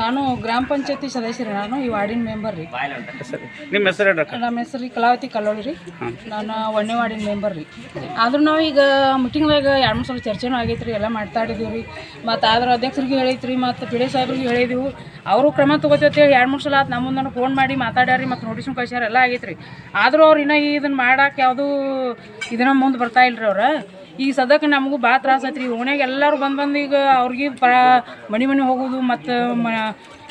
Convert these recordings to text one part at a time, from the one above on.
ನಾನು ಗ್ರಾಮ ಪಂಚಾಯತಿ ಸದಸ್ಯರು ನಾನು ಈ ವಾರ್ಡಿನ ಮೆಂಬರ್ ರೀ. ಸರಿ ನಿಮ್ಮ ಹೆಸರು ನಮ್ಮ ಹೆಸರು ರೀ ಕಲಾವತಿ ಕಲ್ಲೋಳಿ ರೀ. ನಾನು ಒಣ್ಣೆ ವಾರ್ಡಿನ ಮೆಂಬರ್ ರೀ. ಆದರೂ ನಾವು ಈಗ ಮೀಟಿಂಗ್ದಾಗ ಎರಡು ಮೂರು ಸಲ ಚರ್ಚೆನೂ ಆಗೈತೆ ರೀ ಎಲ್ಲ ಮಾತಾಡಿದ್ದೀವಿ ರೀ. ಮತ್ತು ಆದ್ರೆ ಅಧ್ಯಕ್ಷರಿಗೆ ಹೇಳಿದ್ರಿ ಮತ್ತು ಪಿ ಡಿ ಸಾಹೇಬ್ರಿಗೆ ಹೇಳಿದೆವು. ಅವರು ಕ್ರಮ ತೊಗೋತೇವೆ ಹೇಳಿ ಎರಡು ಮೂರು ಸಲ ಆತು ನಮ್ಮ ಫೋನ್ ಮಾಡಿ ಮಾತಾಡ್ಯಾರಿ ಮತ್ತು ನೋಟಿಸ್ ಕಳ್ಸ್ಯಾರ ಎಲ್ಲ ಆಗೈತೆ ರೀ ಆದರೂ ಅವ್ರು ಇನ್ನೂ ಇದನ್ನು ಮಾಡಕ್ಕೆ ಯಾವುದೂ ಇದನ್ನ ಮುಂದೆ ಬರ್ತಾ ರೀ ಅವ್ರು. ಈಗ ಸದ್ಯಕ್ಕೆ ನಮಗೂ ಭಾಳ ತ್ರಾಸ ಐತ್ರಿ ಓಣ್ಯಾಗ ಎಲ್ಲರೂ ಬಂದು ಬಂದು ಈಗ ಅವ್ರಿಗೆ ಮನಿ ಮನೆ ಮನೆ ಹೋಗೋದು ಮತ್ತು ಮ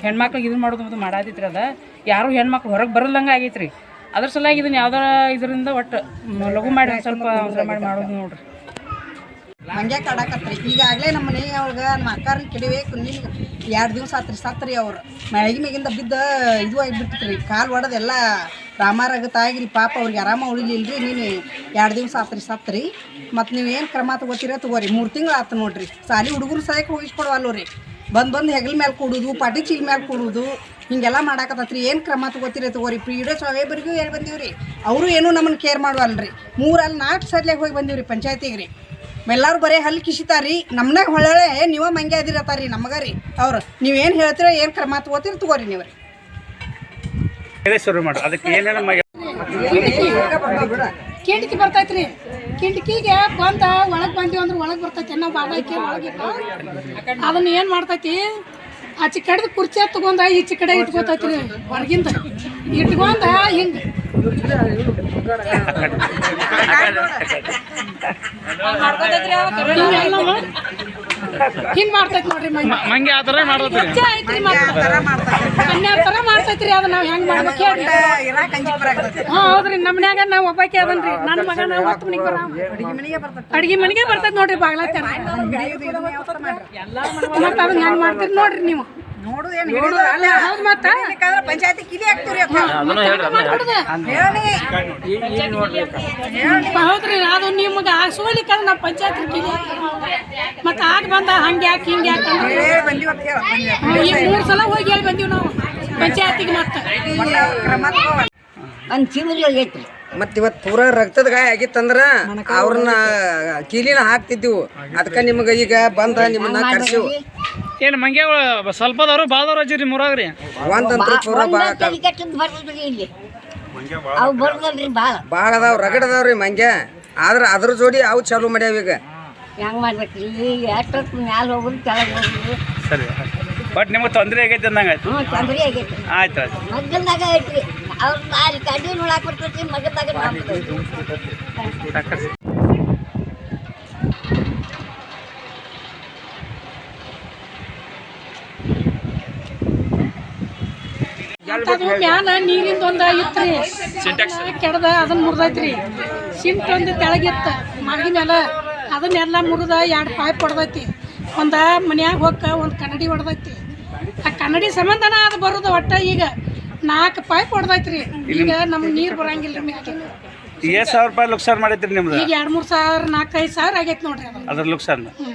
ಹೆಣ್ಮಕ್ಳಿಗೆ ಇದನ್ನ ಮಾಡೋದು ಮತ್ತು ಮಾಡಾತಿತ್ರಿ ಅದ. ಯಾರು ಹೆಣ್ಮಕ್ಳು ಹೊರಗೆ ಬರಲ್ದಂಗೆ ಆಗೈತ್ರಿ. ಅದ್ರ ಸಲುವಾಗಿ ಇದನ್ನ ಯಾವ್ದಾರ ಇದರಿಂದ ಒಟ್ಟು ಲಘು ಮಾಡಿ ಸ್ವಲ್ಪ ಮಾಡಿ ಮಾಡೋದು ನೋಡ್ರಿ. ಹಂಗೆ ಕಾಡಾಕತ್ರಿ. ಈಗಾಗಲೇ ನಮ್ಮ ಮನೆಯೊಳಗೆ ನಮ್ಮ ಅಕ್ಕಾರನ್ನ ಕೆಡವೆ ಕುಂದಿ ಎರಡು ದಿವಸ ಆತ್ರಿ ಸತ್ರಿ ಅವ್ರು. ಮಳೆಗೆ ಮೇಗಿಂದ ಬಿದ್ದ ಇದು ಆಗಿಬಿಡ್ತಿತ್ರಿ ಕಾಲು ಒಡೆದೆಲ್ಲ ರಾಮಾರಾಗತ್ತಾಗಿರಿ ಪಾಪ ಅವ್ರಿಗೆ ಆರಾಮ ಉಳಿಲಿಲ್ರಿ. ನೀನು ಎರಡು ದಿವಸ ಆತ್ರಿ ಸತ್ರಿ. ಮತ್ತು ನೀವು ಏನು ಕ್ರಮ ತಗೋತೀರ ತಗೋರಿ. ಮೂರು ತಿಂಗಳು ಆತು ನೋಡ್ರಿ. ಸಾಲಿ ಹುಡುಗರು ಸಹಾಯಕ್ಕೆ ಹೋಗಿಸ್ಕೊಡವಲ್ಲು ರೀ. ಬಂದು ಬಂದು ಹೆಗಲ ಮೇಲೆ ಕೊಡೋದು, ಪಾಟಿ ಚೀಲ ಮೇಲೆ ಕೊಡೋದು, ಹಿಂಗೆಲ್ಲ ಮಾಡಾಕತ್ತತ್ರಿ. ಏನು ಕ್ರಮ ತಗೋತೀರಿ ತಗೋರಿ. ಪ್ರೀಡೋ ಸಾಹೇಬರಿಗೂ ಹೇಳಿ ಬಂದೀವಿ ರೀ ಅವರು ಏನೂ ನಮ್ಮನ್ನು ಕೇರ್ ಮಾಡುವಲ್ರಿ. ಮೂರಲ್ಲಿ ನಾಲ್ಕು ಸರ್ಲೆಗೆ ಹೋಗಿ ಬಂದೀವಿ ರೀ ಪಂಚಾಯತಿಗೆ ರೀ ಎಲ್ಲಾರು ಬರೀ ಹಲ್ಲು ಕಿಸಿತಾರಿ ನಮ್ನಾಗ ಹೊಳೆ ನೀವ ಮಂಗೆ ಅದಿರತ್ತಾರಿ ನಮಗ ರೀ ಅವ್ರು ನೀವೇನು ಹೇಳ್ತೀರ ಏನು ಕ್ರಮ ತಗೋತೀರಿ ತಗೋರಿ ನೀವು ರೀ ಶುರು ಮಾಡಿ. ಅದಕ್ಕೆ ಏನೇನು ಕಿಂಡಿಕಿ ಬರ್ತೈತಿ ಬರ್ತೈತ್ರಿ. ಕಿಂಡಿಕಿಗೆ ಬಂತ ಒಳಗೆ ಬಂದೀವಿ ಅಂದ್ರೆ ಒಳಗೆ ಬರ್ತೈತಿ ಏನೋ ಬಾಗ ಒಳಗೆ ಅದನ್ನ ಏನು ಮಾಡ್ತೈತಿ? ಆಚೆ ಕಡೆದು ಕುರ್ಚಿ ತಗೊಂಡ ಈಚೆ ಕಡೆ ಇಟ್ಕೋತೈತ್ರಿ ಹೊರಗಿಂದ. ಇಟ್ಕೊಂಡ ಹಿಂಗೆ ಹಿಂಗೆ ಮಾಡ್ತೈತಿ ನೋಡ್ರಿ ಮಂಗೆ ಆ ಮತ್ತೆ ಹನ್ನೆರಡು ಥರ ಮಾಡ್ತೈತ್ರಿ. ಅದು ನಾವು ಹೆಂಗೆ ಮಾಡ್ಬೇಕು ಹೇಳ್ರಿ. ಹಾ ಹೌದ್ರಿ ನಮ್ಮ ಮನ್ಯಾಗ ನಾವು ಒಬ್ಬಾಕಿ ಅದನ್ರಿ. ನನ್ನ ಮಗ ನಾವ್ ಹತ್ತು ಮನಿಗೆ ಬರ ಅಡಿಗೆ ಮನೆಗೆ ಬರ್ತೈತಿ ನೋಡ್ರಿ ಬಾಗ್ಲ ಮತ್ತೆ ಅದನ್ನ ಹೆಂಗ್ ಮಾಡ್ತೀರಿ ನೋಡ್ರಿ ನೀವು. ಪಂಚಾಯತಿ ಕಿಲಿ ಹಾಕ್ತೀರಿ ಹೌದ್ರಿ ಅದು ನಿಮ್ಗೆ ಸೋಲಿಕ್ಕೆ ನಾವು ಪಂಚಾಯತ್ ಕಿಲಿ ಮತ್ತೆ ಆಗ ಬಂದ ಹಂಗೆ ಯಾಕೆ ಹಿಂಗೆ ಯಾಕೆ ಈಗ ಮೂರು ಸಲ ಹೋಗಿ ಹೇಳಿ ಬಂದೀವಿ ನಾವು ಪಂಚಾಯತಿಗೆ ಮತ್ತೆ. ಒಂದು ತಿಂಗಳು ಆಗೈತ್ರಿ ಮತ್ ಇವತ್ತು ಪೂರಾ ರಕ್ತದ ಗಾಯ ಆಗಿತ್ತಂದ್ರ ಅವ್ರನ್ನ ಕೀಲಿನ ಹಾಕ್ತಿದ್ದೀವು ಅದಕ್ಕೆ ನಿಮ್ಗ ಈಗ ಬಂದ ನಿಮ್ಮನ್ನ ಕರ್ಸಿವು. ಏನು ಮಂಗೆ ಸ್ವಲ್ಪದವ್ರು ಭಾಳದವ್ರು ಅಜ್ಜಿರಿ ಮೂರಾಗ್ರಿ. ಒಂದಂತ ಪೂರಾ ಭಾಳ ಅದಾವ ರಗಡ್ ಮಂಗ್ಯ. ಆದ್ರ ಅದ್ರ ಜೋಡಿ ಅವು ಚಾಲು ಮಾಡ್ಯಾವ ಈಗ. ಹೆಂಗ್ ಮಾಡ್ಬೇಕ್ರಿ? ಎಷ್ಟೊತ್ತು ಮ್ಯಾಲ ಹೋಗುದು ಕೆಳಗೆ ಹೋಗುದು ಸರಿ. ಬಟ್ ನಿಮಗೆ ತೊಂದರೆ ಆಗೈತೆ ಅಂದಂಗೆ ಆಯ್ತು. ಹ್ಞೂ ತೊಂದ್ರೆ ಆಗೈತ್ರಿ ಆಯ್ತು ಆಯ್ತು. ಮಗ್ಗಲ್ದಾಗ ಐತ್ರಿ. ಅವ್ರ ಅಲ್ಲಿ ಕಡ್ಡಿ ನೋಡಾಕ್ ಬರ್ತೈತಿ ನೋಡ್ತೈತಿ ಸಾಕಷ್ಟು ಅದು ಮ್ಯಾಲ ನೀರಿಂದ ಒಂದ ಇತ್ರಿ ಕೆಡದ ಅದನ್ನ ಮುರಿದೈತ್ರಿ. ಸಿಂಟ್ ಒಂದು ತೆಳಗಿತ್ತ. ಮಗಿ ಮೇಲೆ ಅದನ್ನೆಲ್ಲ ಮುರಿದ ಎರಡು ಪೈಪ್ ಹೊಡೆದೈತಿ ಒಂದು ಮನ್ಯಾಗ ಹೊಕ್ಕ ಒಂದು ಕನ್ನಡಿ ಹೊಡೆದೈತಿ ಆ ಕನ್ನಡಿ ಸಂಬಂಧನ ಅದು ಬರೋದು ಒಟ್ಟ ಈಗ. ನಾಲ್ಕು ಪೈಪ್ ಹೊಡೆದೈತ್ರಿ. ಈಗ ನಮ್ಗೆ ನೀರು ಬರಂಗಿಲ್ಲ ರೀ ಎಷ್ಟು ಸಾವಿರ ರೂಪಾಯಿ ಲುಕ್ಸಾನ್ ಮಾಡೈತ್ರಿ ನಿಮ್ದು? ಈಗ ಎರಡು ಮೂರು ಸಾವಿರ ನಾಲ್ಕೈದು ಸಾವಿರ ಆಗೈತೆ ನೋಡ್ರಿ ಅದು. ಅದ್ರ ಲುಕ್ಸಾನ್ ಹ್ಞೂ